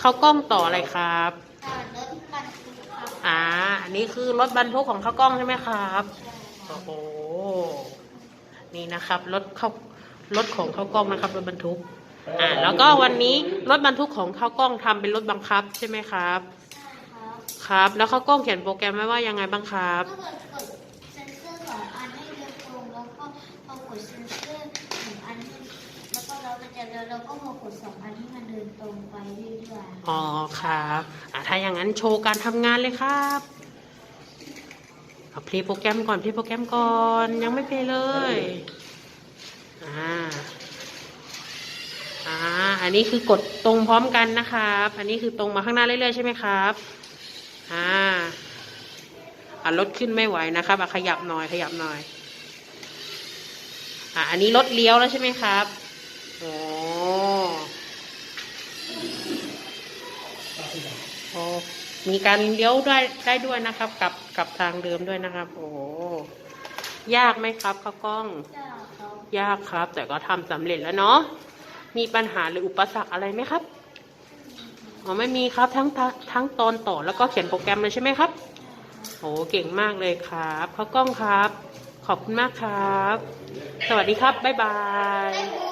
เข้ากล้องต่ออะไรครับอ่ารถบรรทุกอ่าอันนี้คือรถบรรทุกของข้าวกล้องใช่ไหมครับโอ้โหนี่นะครับรถเข้ารถของข้าวกล้องนะครับรถบรรทุก อ่า แล้วก็วันนี้รถบรรทุกของข้าวกล้องทำเป็นรถบังคับใช่ไหมครับ ครับ แล้วข้าวกล้องเขียนโปรแกรมไว้ว่ายังไงบ้างครับก็เกิดกดเซนเซอร์สองอันให้เดินตรงแล้วก็พอกดเซนเซอร์หนึ่งอันให้แล้ว ก็เราก็จะเดินแล้วก็มากดสองอันให้มันเดินตรงไปเรื่อยๆอ๋อครับอ่าถ้าอย่างนั้นโชว์การทำงานเลยครับเอาพลย์โปรแกรมก่อนพลย์โปรแกรมก่อนยังไม่เพลย์เลยอ่าอ่าอันนี้คือกดตรงพร้อมกันนะครับ อันนี้คือตรงมาข้างหน้าเรื่อยๆใช่ไหมครับอ่าอ่ารถขึ้นไม่ไหวนะครับอะขยับหน่อยขยับหน่อยอ่าอันนี้รถเลี้ยวแล้วใช่ไหมครับโอ้ โอ้มีการเลี้ยวได้ได้ด้วยนะครับ กับกับทางเดิมด้วยนะครับ โอ้ยากไหมครับข้าวกล้องจ้าเขายากครับ แต่ก็ทำสำเร็จแล้วเนาะมีปัญหาหรืออุปสรรคอะไรไหมครับอ๋อไม่มีครับทั้งทั้งทั้งตอนต่อแล้วก็เขียนโปรแกรมเลยใช่ไหมครับโอ้เก่งมากเลยครับข้าวกล้องครับ ขอบคุณมากครับ สวัสดีครับบ๊ายบายไม่รู้